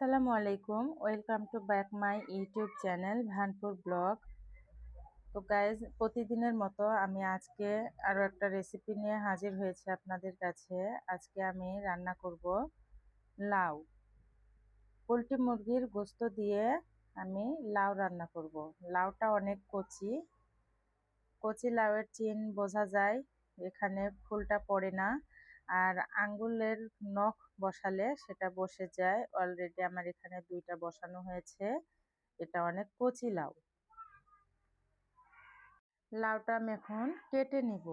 আসসালামু আলাইকুম। Welcome to back my YouTube channel Bhanpur blog. তো গাইজ, প্রতিদিনের মতো আমি আজকে আরও একটা রেসিপি নিয়ে হাজির হয়েছে আপনাদের কাছে। আজকে আমি রান্না করব লাউ। পোলট্রি মুরগির গোস্ত দিয়ে আমি লাউ রান্না করব। লাউটা অনেক কচি। কচি লাউয়ের চিন বোঝা যায়, এখানে ফুলটা পড়ে না। আর আঙ্গুলের নখ বসালে সেটা বসে যায়। অলরেডি আমার এখানে দুইটা বসানো হয়েছে। এটা অনেক কচি লাউ। লাউটা আমি এখন কেটে নিব।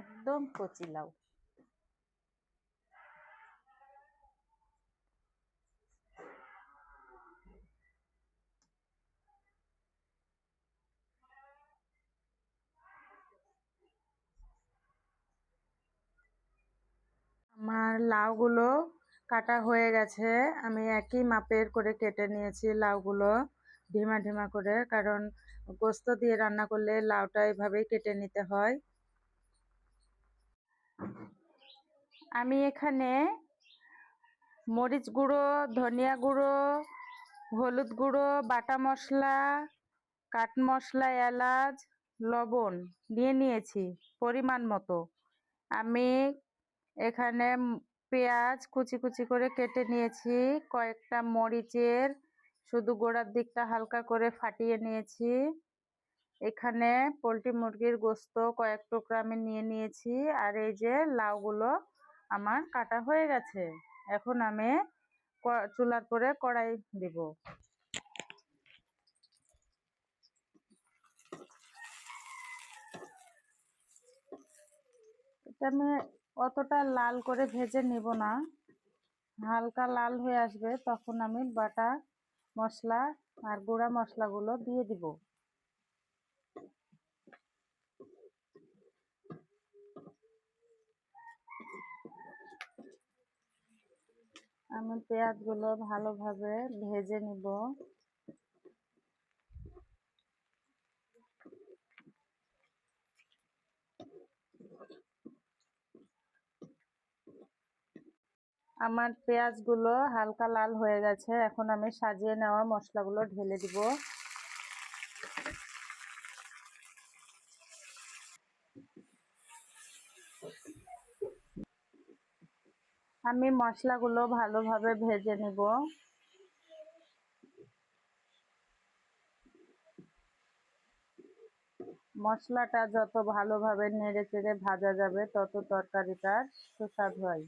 একদম কচি লাউ আমার লাউগুলো কাটা হয়ে গেছে। আমি একই মাপের করে কেটে নিয়েছি লাউগুলো ঢিমা ঢিমা করে, কারণ গোস্ত দিয়ে রান্না করলে লাউটা এভাবেই কেটে নিতে হয়। আমি এখানে মরিচ গুঁড়ো, ধনিয়া গুঁড়ো, হলুদ গুঁড়ো, বাটা মশলা কাট মশলা, এলাচ, লবণ নিয়ে নিয়েছি পরিমাণ মতো। আমি এখানে পেঁয়াজ কুচি কুচি করে কেটে নিয়েছি, কয়েকটা মরিচের, শুধু গোড়ার দিকটা হালকা করে ফাটিয়ে নিয়েছি। এখানে পোলট্রি মুরগির গোস্ত কয়েক টুকরা আমি নিয়ে নিয়েছি, আর এই যে লাউগুলো আমার কাটা হয়ে গেছে। এখন আমি চুলার পরে কড়াই দিব। এটা আমি অতটা লাল করে ভেজে নিব না। হালকা লাল হয়ে আসবে, তখন আমি বাটা মশলা আর গুঁড়া মশলাগুলো দিয়ে দিব। আমি পেঁয়াজগুলো ভালোভাবে ভেজে নিব। আমার পেঁয়াজগুলো হালকা লাল হয়ে গেছে। এখন আমি সাজিয়ে নেওয়া মশলাগুলো ঢেলে দিব। আমি মশলাগুলো ভালোভাবে ভেজে নিব। মশলাটা যত ভালোভাবে নেড়ে চেড়ে ভাজা যাবে, তত তরকারিটার সুস্বাদ হয়।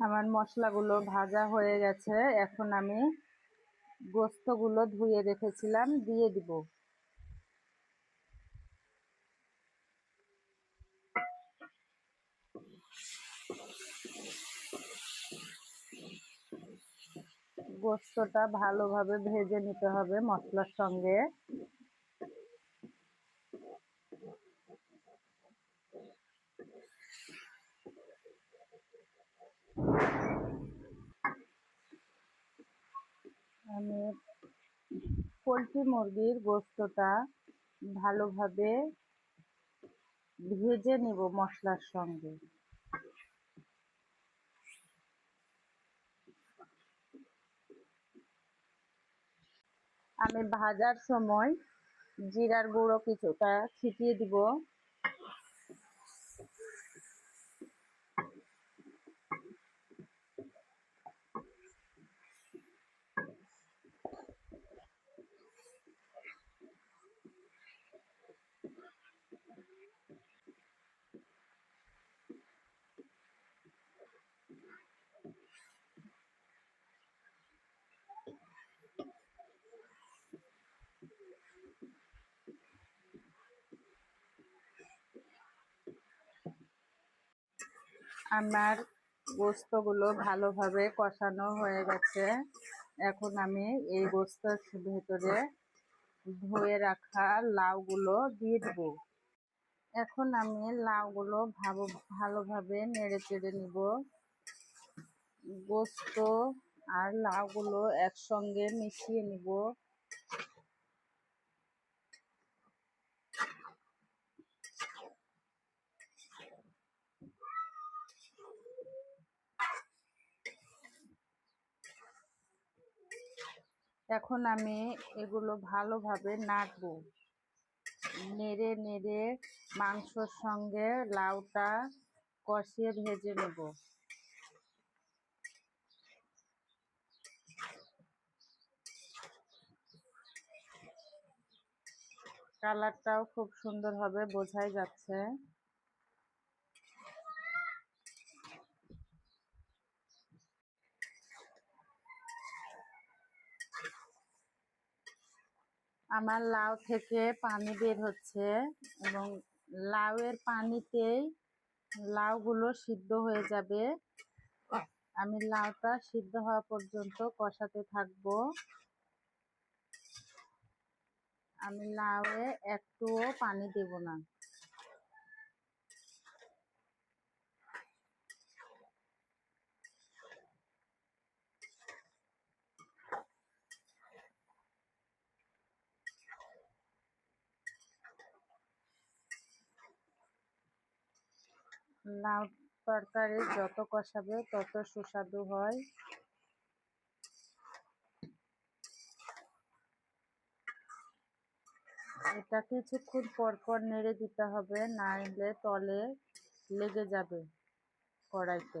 আমার মশলাগুলো ভাজা হয়ে গেছে। এখন আমি গোস্তগুলো ধুয়ে রেখেছিলাম, দিয়ে দিব। গোস্তটা ভালোভাবে ভেজে নিতে হবে মশলার সঙ্গে আমি পোলট্রি মুরগির গোস্তটা ভালোভাবে ভেজে নেব মশলার সঙ্গে। আমি ভাজার সময় জিরার গুঁড়ো কিছুটা ছিটিয়ে দিব। আমার গোস্তগুলো ভালোভাবে কষানো হয়ে গেছে। এখন আমি এই গোস্তের ভেতরে ধুয়ে রাখা লাউগুলো দিয়ে দেবো। এখন আমি লাউগুলো ভালো, ভালোভাবে নেড়ে চেড়ে নিব। গোস্ত আর লাউগুলো একসঙ্গে মিশিয়ে নিব। এখন আমি এগুলো ভালোভাবে নাড়বো। নেড়ে নেড়ে মাংসর সঙ্গে লাউটা কষিয়ে ভেজে নেব। কালারটাও খুব সুন্দর হবে, বোঝাই যাচ্ছে। আমার লাউ থেকে পানি বের হচ্ছে এবং লাউয়ের পানিতেই লাউগুলো সিদ্ধ হয়ে যাবে। আমি লাউটা সিদ্ধ হওয়া পর্যন্ত কষাতে থাকব। আমি লাউয়ে একটুও পানি দেব না। লাউ তরকারি যত কষাবে, তত সুস্বাদু হয়। এটা কিছুক্ষণ পর পর নেড়ে দিতে হবে নাইলে তলে লেগে যাবে কড়াইতে।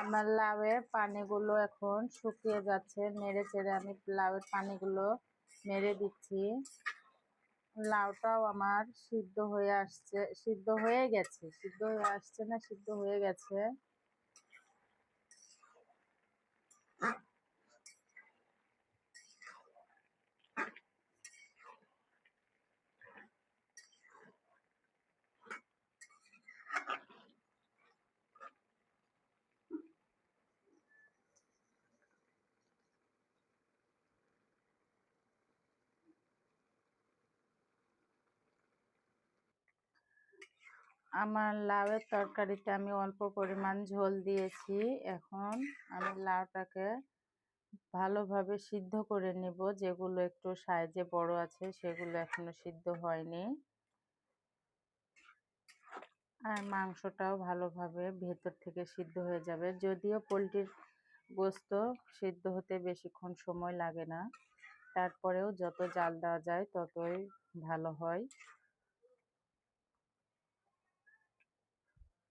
আমার লাউয়ের পানিগুলো এখন শুকিয়ে যাচ্ছে, নেড়ে চেড়ে আমি লাউয়ের পানিগুলো মেরে দিচ্ছি। লাউটাও আমার সিদ্ধ হয়ে আসছে, সিদ্ধ হয়ে গেছে, সিদ্ধ হয়ে আসছে না, সিদ্ধ হয়ে গেছে। আমার লাউয়ের তরকারিতে আমি অল্প পরিমাণ ঝোল দিয়েছি। এখন আমি লাউটাকে ভালোভাবে সিদ্ধ করে নেব। যেগুলো একটু সাইজে বড় আছে, সেগুলো এখনও সিদ্ধ হয়নি। আর মাংসটাও ভালোভাবে ভেতর থেকে সিদ্ধ হয়ে যাবে। যদিও পোলট্রির গোস্ত সিদ্ধ হতে বেশিক্ষণ সময় লাগে না। তারপরেও যত জাল দেওয়া যায়, ততই ভালো হয়।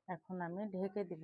এখন আমি ঢেকে দিব।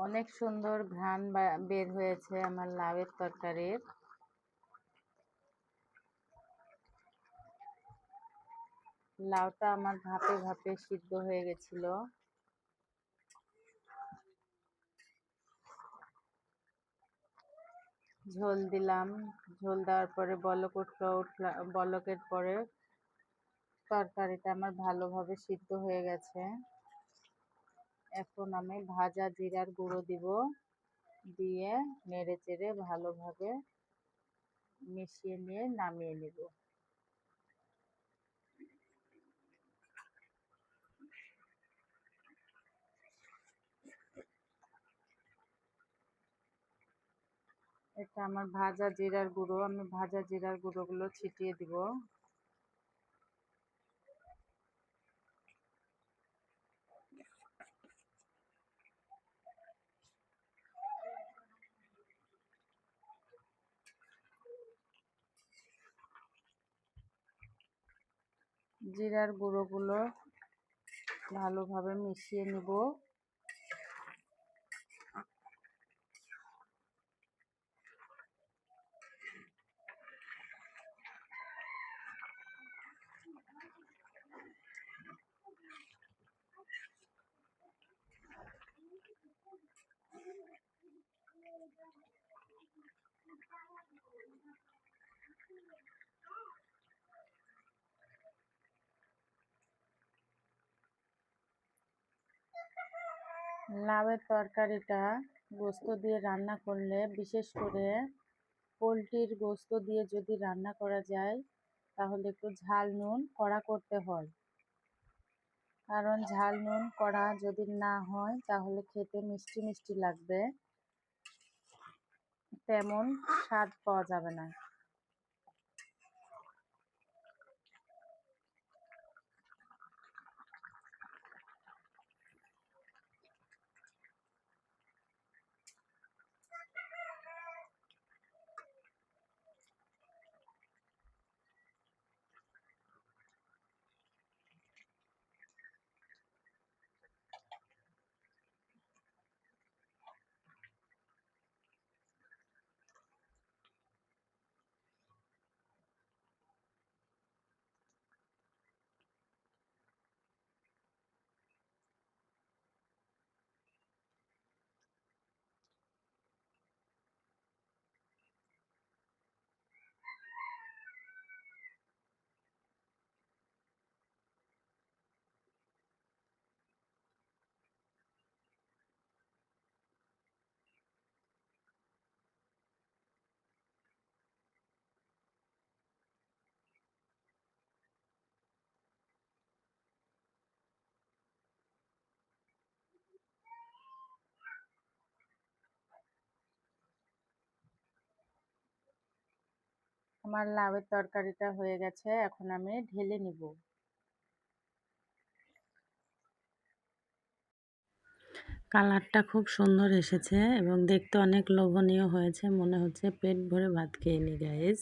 অনেক সুন্দর ঘ্রাণ বের হয়েছে আমার লাউয়ের তরকারির। লাউটা আমার ভাপে ভাপে সিদ্ধ হয়ে গেছিল। ঝোল দিলাম। ঝোল দেওয়ার পরে বলক উঠল, উঠলা, বলকের পরে তরকারিটা আমার ভালোভাবে সিদ্ধ হয়ে গেছে। এখন আমি ভাজা জিরার গুঁড়ো দিব দিয়ে নেড়ে চেড়ে ভালোভাবে মিশিয়ে নিয়ে নামিয়ে নেব। এটা আমার ভাজা জিরার গুঁড়ো, আমি ভাজা জিরার গুঁড়োগুলো ছিটিয়ে দিব। জিরার গুঁড়োগুলো ভালোভাবে মিশিয়ে নিব। লাউয়ের তরকারিটা গোস্ত দিয়ে রান্না করলে, বিশেষ করে পোলট্রির গোস্ত দিয়ে যদি রান্না করা যায়, তাহলে একটু ঝাল নুন কড়া করতে হয়। কারণ ঝাল নুন কড়া যদি না হয়, তাহলে খেতে মিষ্টি মিষ্টি লাগবে। তেমন স্বাদ পাওয়া যাবে না। আমার লাউয়ের তরকারিটা হয়ে গেছে, এখন আমি ঢেলে নিব। কালারটা খুব সুন্দর এসেছে এবং দেখতে অনেক লোভনীয় হয়েছে, মনে হচ্ছে পেট ভরে ভাত খেয়ে নি গাইজ